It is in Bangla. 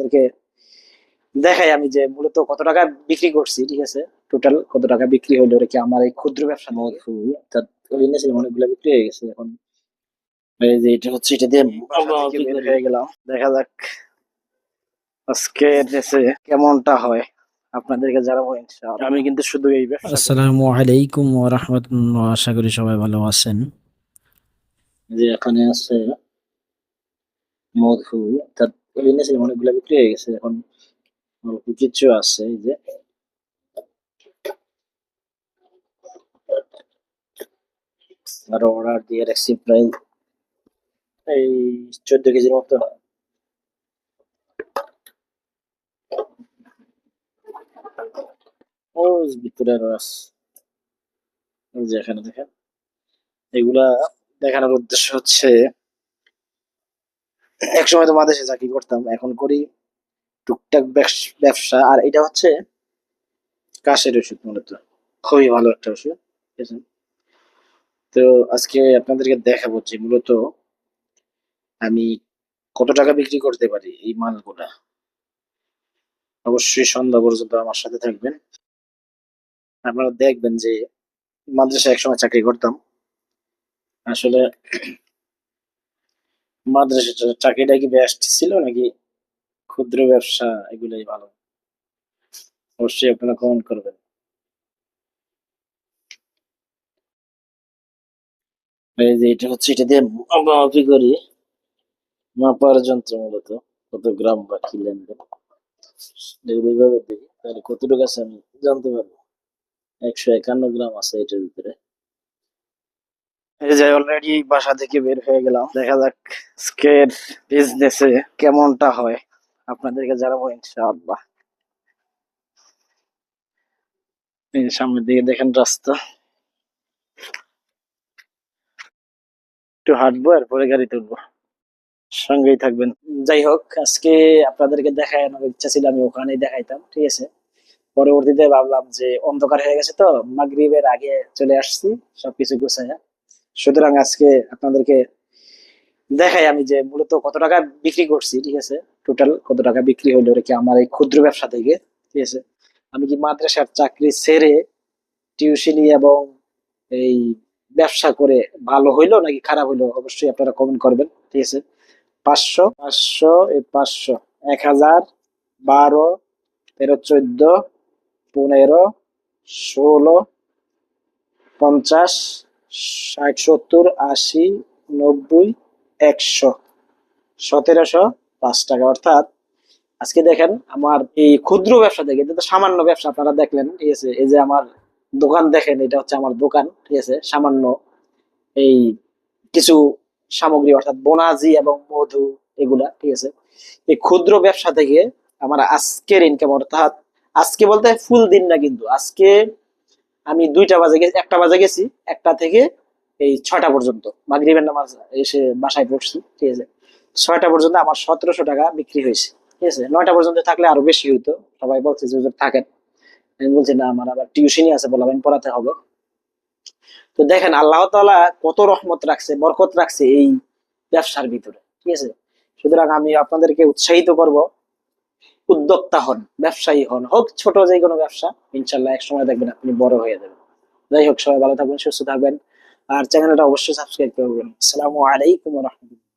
আপনাদেরকে দেখাই আমি যে মূলত কত টাকা বিক্রি করছি ঠিক আছে? টোটাল কত টাকা বিক্রি হলো রেখে আমার এই ক্ষুদ্র ব্যবসা মধু তার এনেছিলাম অনেকগুলো বিক্রি হয়ে গেছে এখন এই যে এটা হচ্ছে এটা দিয়ে হয়ে গেলাম। দেখা যাক আজকে দেশে কেমনটা হয়। আপনাদেরকে জানাব ইনশাআল্লাহ। আমি কিন্তু শুধু এই ব্যবসা করি। আসসালামু আলাইকুম ওয়া রাহমাতুল্লাহ আশা করি সবাই ভালো আছেন। যে এখানে আছে মধু তার এনেছিলাম অনেকগুলো বিক্রি হয়ে গেছে, এখন অল্প কিছু আছে, এই যে। আর অর্ডার দিয়ে রাখছি প্রায় এই চোদ্দ কেজির মতো। ও ভিতরে রস এই যে এখানে দেখেন। এগুলা দেখানোর উদ্দেশ্য হচ্ছে একসময় তো মাদেশে চাকরি করতাম, এখন করি টুকটাক ব্যবসা আর এটা হচ্ছে কাশের ওষুধ মূলত। খুবই ভালো একটা ওষুধ তো আজকে আপনাদেরকে দেখাবো যে মূলত আমি কত টাকা বিক্রি করতে পারি এই মালগুলা। অবশ্যই সন্ধ্যা পর্যন্ত আমার সাথে থাকবেন। আপনারা দেখবেন যে মাদ্রাসায় একসময় চাকরি করতাম। আসলে মাদ্রাসা চাকরিটা কি বেস্ট ছিল নাকি ক্ষুদ্র ব্যবসা এগুলাই ভালো? অবশ্যই আপনারা কমেন্ট করবেন। এই যে এটা হচ্ছে, এটা দিয়ে মাপামাপি করি। মাপার যন্ত্র মূলত, কত গ্রাম বা কি লেনদেন। এইভাবে দিই তাহলে কতটুকু আছে আমি জানতে পারব। একশো একান্ন গ্রাম আছে এটার ভিতরে। এই যে অলরেডি বাসা থেকে বের হয়ে গেলাম। দেখা যাক আজকের বিজনেসে কেমনটা হয়। আপনাদেরকে জানাব ইনশাআল্লাহ। সামনের দিকে দেখেন রাস্তা। একটু হাঁটবো, এরপরে গাড়ি তুলবো। সঙ্গেই থাকবেন। যাই হোক, আজকে আপনাদেরকে দেখানোর ইচ্ছা ছিল, আমি ওখানেই দেখাইতাম, ঠিক আছে? পরবর্তীতে ভাবলাম যে অন্ধকার হয়ে গেছে তো, মাগরিবের আগে চলে আসছি, সবকিছু গুছাইয়া সুতরাং আজকে আপনাদেরকে দেখাই আমি যে মূলত কত টাকা বিক্রি করছি, ঠিক আছে? টোটাল কত টাকা বিক্রি হইল রেখে আমার এই ক্ষুদ্র ব্যবসা থেকে, ঠিক আছে? আমি কি মাদ্রাসার চাকরি ছেড়ে টিউশনি এবং এই ব্যবসা করে ভালো হইল নাকি খারাপ হইল অবশ্যই আপনারা কমেন্ট করবেন, ঠিক আছে? পাঁচশো পাঁচশো, এই পাঁচশো, এক হাজার, বারো, তেরো, চোদ্দ, পনেরো, ষোলো, পঞ্চাশ ষাট, সত্তর, আশি, নব্বই, একশো। সতেরোশো পাঁচ টাকা। অর্থাৎ আজকে দেখেন আমার এই ক্ষুদ্র ব্যবসা থেকে সামান্য ব্যবসা, আপনারা দেখলেন, ঠিক আছে? এই যে আমার দোকান দেখেন, এটা হচ্ছে আমার দোকান, ঠিক আছে? সামান্য এই কিছু সামগ্রী, অর্থাৎ বোনাজি এবং মধু এগুলা, ঠিক আছে? এই ক্ষুদ্র ব্যবসা থেকে আমার আজকের ইনকাম অর্থাৎ আজকে বলতে ফুল দিন না কিন্তু, আজকে আমি দুইটা বাজে গেছি, একটা বাজে গেছি, একটা থেকে এই ছয়টা পর্যন্ত। মাগরিবের নামাজ এসে বাসায় পড়ছি ঠিক আছে? ছয়টা পর্যন্ত আমার সতেরোশো টাকা বিক্রি হয়েছে, ঠিক আছে? নয়টা পর্যন্ত থাকলে আরও বেশি হইতো। সবাই বলছে যে থাকেন। আমি বলছি, না, আমার আবার টিউশনই আছে বললাম আমি পড়াতে হবে। তো দেখেন, আল্লাহ তাআলা কত রহমত রাখছে, বরকত রাখছে এই ব্যবসার ভিতরে, ঠিক আছে? সুতরাং আমি আপনাদেরকে উৎসাহিত করব উদ্যোক্তা হন, ব্যবসায়ী হন, হোক ছোট যে কোনো ব্যবসা, ইনশাল্লাহ এক সময় দেখবেন আপনি বড় হয়ে যাবেন। যাই হোক, সবাই ভালো থাকবেন, সুস্থ থাকবেন, আর চ্যানেলটা অবশ্যই সাবস্ক্রাইব করবেন। আসসালামু আলাইকুম রহমতুল্লাহ।